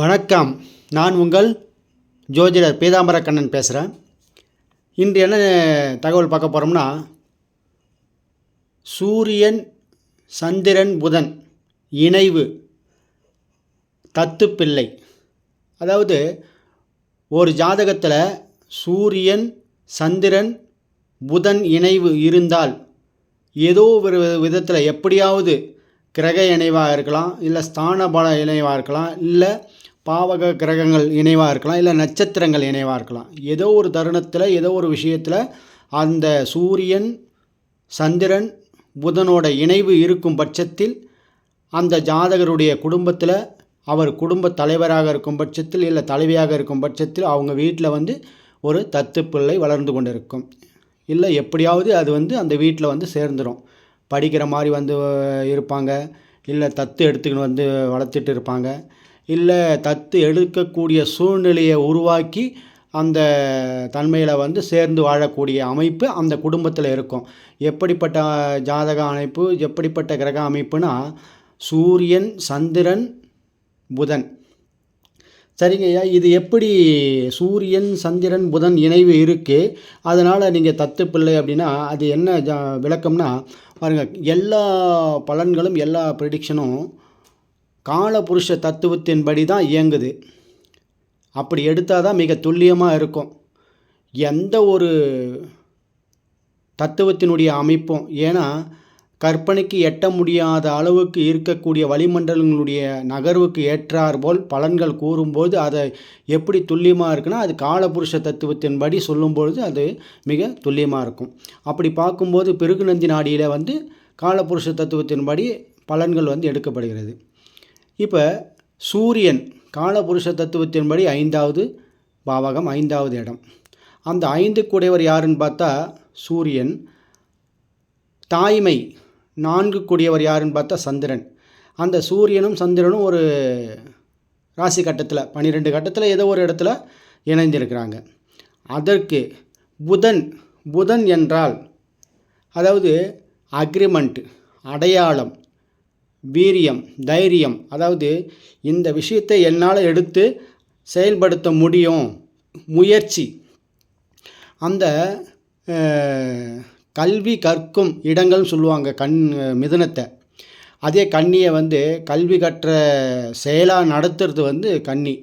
வணக்கம். நான் உங்கள் ஜோதிடர் பீதாம்பர கண்ணன் பேசுகிறேன் இன்று என்ன தகவல் பார்க்க போகிறோம்னா சூரியன் சந்திரன் புதன் இணைவு தத்துப்பிள்ளை. அதாவது ஒரு ஜாதகத்தில் சூரியன் சந்திரன் புதன் இணைவு இருந்தால் ஏதோ ஒரு விதத்தில் எப்படியாவது கிரக இணைவாக இருக்கலாம் இல்லை ஸ்தான பல இணைவாக இருக்கலாம் இல்லை பாவக கிரகங்கள் இணைவாக இருக்கலாம் இல்லை நட்சத்திரங்கள் இணைவாக இருக்கலாம். ஏதோ ஒரு தருணத்தில் ஏதோ ஒரு விஷயத்தில் அந்த சூரியன் சந்திரன் புதனோட இணைவு இருக்கும் பட்சத்தில் அந்த ஜாதகருடைய குடும்பத்தில் அவர் குடும்ப தலைவராக இருக்கும் பட்சத்தில் இல்லை தலைவியாக இருக்கும் பட்சத்தில் அவங்க வீட்டில் வந்து ஒரு தத்து பிள்ளை வளர்ந்து கொண்டு இருக்கும் இல்லை எப்படியாவது அது வந்து அந்த வீட்டில் வந்து சேர்ந்துடும் படிக்கிற மாதிரி வந்து இருப்பாங்க. இல்லை தத்து எடுத்துக்கின்னு வந்து வளர்த்துட்டு இருப்பாங்க. இல்லை தத்து எடுக்கக்கூடிய சூழ்நிலையை உருவாக்கி அந்த தன்மையில் வந்து சேர்ந்து வாழக்கூடிய அமைப்பு அந்த குடும்பத்தில் இருக்கும். எப்படிப்பட்ட ஜாதக அமைப்பு எப்படிப்பட்ட கிரக அமைப்புனா சூரியன் சந்திரன் புதன். சரிங்கய்யா இது எப்படி சூரியன் சந்திரன் புதன் இணைவு இருக்குது அதனால் நீங்கள் தத்து பிள்ளை அப்படின்னா அது என்ன ஜா விளக்கம்னா பாருங்கள் எல்லா பலன்களும் எல்லா ப்ரிடிக்ஷனும் காலபுருஷ தத்துவத்தின்படி தான் இயங்குது. அப்படி எடுத்தால் தான் மிக துல்லியமாக இருக்கும். எந்த ஒரு தத்துவத்தினுடைய அமைப்பும் ஏன்னா கற்பனைக்கு எட்ட முடியாத அளவுக்கு இருக்கக்கூடிய வளிமண்டலங்களுடைய நகர்வுக்கு ஏற்றார் போல் பலன்கள் கூறும்போது அதை எப்படி துல்லியமாக இருக்குன்னா அது காலபுருஷ தத்துவத்தின்படி சொல்லும்பொழுது அது மிக துல்லியமாக இருக்கும். அப்படி பார்க்கும்போது பெருகுநந்தி நாடியில் வந்து காலபுருஷ தத்துவத்தின்படி பலன்கள் வந்து எடுக்கப்படுகிறது. இப்போ சூரியன் காலபுருஷ தத்துவத்தின்படி ஐந்தாவது பாவகம் ஐந்தாவது இடம். அந்த ஐந்து கூடையவர் யாருன்னு பார்த்தா சூரியன். தாய்மை நான்கு கூடியவர் யாருன்னு பார்த்தா சந்திரன். அந்த சூரியனும் சந்திரனும் ஒரு ராசி கட்டத்தில் பன்னிரெண்டு கட்டத்தில் ஏதோ ஒரு இடத்துல இணைந்திருக்கிறாங்க. அதற்கு புதன் புதன் என்றால் அதாவது அக்ரிமெண்ட் அடையாளம். வீரியம் தைரியம். அதாவது இந்த விஷயத்தை என்னால் எடுத்து செயல்படுத்த முடியும். முயற்சி. அந்த கல்வி கற்கும் இடங்கள்னு சொல்லுவாங்க கண் மிதனத்தை. அதே கன்னியை வந்து கல்வி கற்ற செயலாக நடத்துறது வந்து கண்ணி.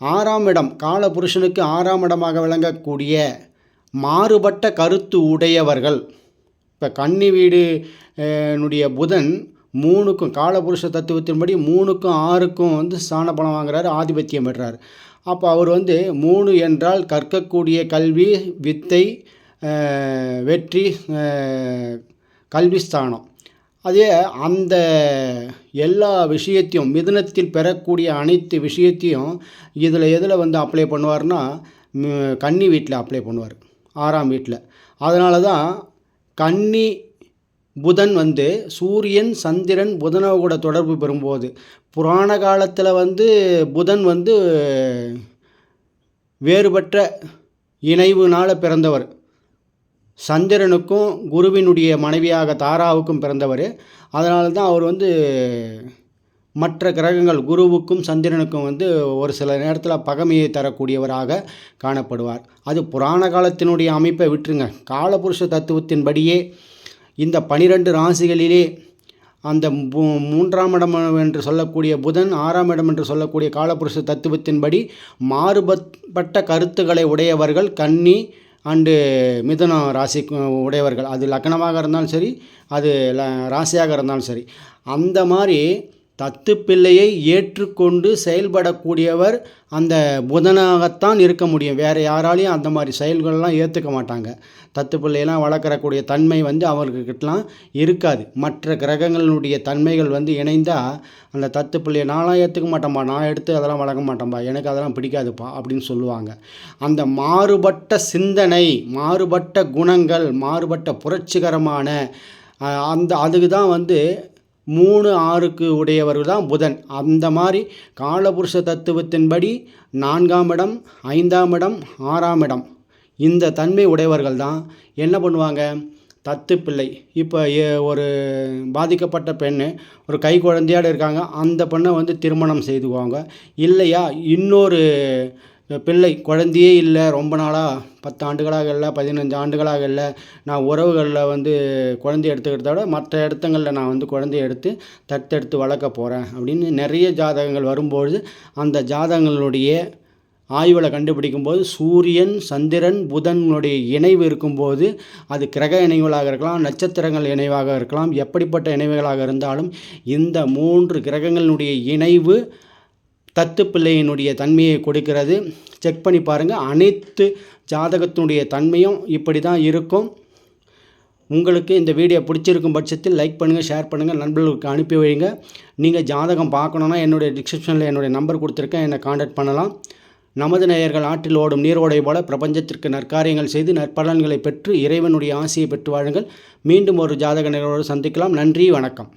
ஆறாம் இடம் காலபுருஷனுக்கு ஆறாம் இடமாக விளங்கக்கூடிய மாறுபட்ட கருத்து உடையவர்கள். இப்போ கன்னி வீடு புதன் மூணுக்கும் காலபுருஷ தத்துவத்தின்படி மூணுக்கும் ஆறுக்கும் வந்து ஸ்தான பலம் வாங்குறாரு ஆதிபத்தியம் பெறார் அப்போ அவர் வந்து மூணு என்றால் கற்கக்கூடிய கல்வி வித்தை வெற்றி கல்விஸ்தானம் அதே அந்த எல்லா விஷயத்தையும் மிதனத்தில் பெறக்கூடிய அனைத்து விஷயத்தையும் இதில் எதில் வந்து அப்ளை பண்ணுவார்னா கன்னி வீட்டில் அப்ளை பண்ணுவார். ஆறாம் வீட்டில். அதனால தான் கன்னி புதன் வந்து சூரியன் சந்திரன் புதனோ கூட தொடர்பு பெறும்போது புராண காலத்தில் வந்து புதன் வந்து வேறுபட்ட இணைவுனால் பிறந்தவர். சந்திரனுக்கும் குருவினுடைய மனைவியாக தாராவுக்கும் பிறந்தவர். அதனால தான் அவர் வந்து மற்ற கிரகங்கள் குருவுக்கும் சந்திரனுக்கும் வந்து ஒரு சில நேரத்தில் பகமையை தரக்கூடியவராக காணப்படுவார். அது புராண காலத்தினுடைய அமைப்பை விட்டுருங்க. காலபுருஷ தத்துவத்தின்படியே இந்த பனிரெண்டு ராசிகளிலே அந்த மூன்றாம் இடம் என்று சொல்லக்கூடிய புதன் ஆறாம் இடம் என்று சொல்லக்கூடிய காலபுருஷ தத்துவத்தின்படி மாறுபட்ட கருத்துக்களை உடையவர்கள் கன்னி அண்டு மிதுன ராசி உடையவர்கள். அது லக்னமாக இருந்தாலும் சரி அது ராசியாக இருந்தாலும் சரி. அந்த மாதிரி தத்து பிள்ளையை ஏற்றுக்கொண்டு செயல்படக்கூடியவர் அந்த புதனாகத்தான் இருக்க முடியும். வேறு யாராலையும் அந்த மாதிரி செயல்கள்லாம் ஏற்றுக்க மாட்டாங்க. தத்து பிள்ளையெல்லாம் வளர்க்குறக்கூடிய தன்மை வந்து அவர்கிட்டலாம் இருக்காது. மற்ற கிரகங்களுடைய தன்மைகள் வந்து இணைந்தால் அந்த தத்து பிள்ளையை நான்லாம் ஏற்றுக்க மாட்டேன்பா நான் எடுத்து அதெல்லாம் வளர்க்க மாட்டேன்பா எனக்கு அதெல்லாம் பிடிக்காதுப்பா அப்படின்னு சொல்லுவாங்க. அந்த மாறுபட்ட சிந்தனை மாறுபட்ட குணங்கள் மாறுபட்ட புரட்சிகரமான அந்த அதுக்கு தான் வந்து மூணு ஆறுக்கு உடையவர்கள் தான் புதன். அந்த மாதிரி காலபுருஷ தத்துவத்தின்படி நான்காம் இடம் ஐந்தாம் இடம் ஆறாம் இடம். இந்த தன்மை உடையவர்கள் தான் என்ன பண்ணுவாங்க? தத்து பிள்ளை. இப்போ ஒரு பாதிக்கப்பட்ட பெண்ணு ஒரு கை குழந்தையாடு இருக்காங்க. அந்த பெண்ணை வந்து திருமணம் செய்துக்குவாங்க. இல்லையா? இன்னொரு பிள்ளை குழந்தையே இல்லை ரொம்ப நாளாக பத்து ஆண்டுகளாக இல்லை பதினஞ்சு ஆண்டுகளாக இல்லை. நான் உறவுகளில் வந்து குழந்தைய எடுத்துக்கிறத விட மற்ற இடத்துங்களில் நான் வந்து குழந்தைய எடுத்து தத்தெடுத்து வளர்க்க போகிறேன் அப்படின்னு நிறைய ஜாதகங்கள் வரும்பொழுது அந்த ஜாதகங்களுடைய ஆய்வில் கண்டுபிடிக்கும்போது சூரியன் சந்திரன் புதனுடைய இணைவு இருக்கும்போது அது கிரக இணைவுகளாக இருக்கலாம் நட்சத்திரங்கள் இணைவாக இருக்கலாம் எப்படிப்பட்ட இணைவுகளாக இருந்தாலும் இந்த மூன்று கிரகங்களினுடைய இணைவு தத்து பிள்ளையினுடைய தன்மையை கொடுக்கிறது. செக் பண்ணி பாருங்கள் அனைத்து ஜாதகத்தினுடைய தன்மையும் இப்படி தான் இருக்கும். உங்களுக்கு இந்த வீடியோ பிடிச்சிருக்கும் பட்சத்தில் லைக் பண்ணுங்கள் ஷேர் பண்ணுங்கள் நண்பர்களுக்கு அனுப்பி வைங்க. நீங்கள் ஜாதகம் பார்க்கணுன்னா என்னுடைய டிஸ்கிரிப்ஷனில் என்னுடைய நம்பர் கொடுத்துருக்கேன். என்னை காண்டாக்ட் பண்ணலாம். நமது நேயர்கள் ஆற்றில் ஓடும் நீரோடை போல பிரபஞ்சத்திற்கு நற்காரியங்கள் செய்து நற்பலன்களை பெற்று இறைவனுடைய ஆசையை பெற்று வாழுங்கள். மீண்டும் ஒரு ஜாதக நிகழ்வோடு சந்திக்கலாம். நன்றி வணக்கம்.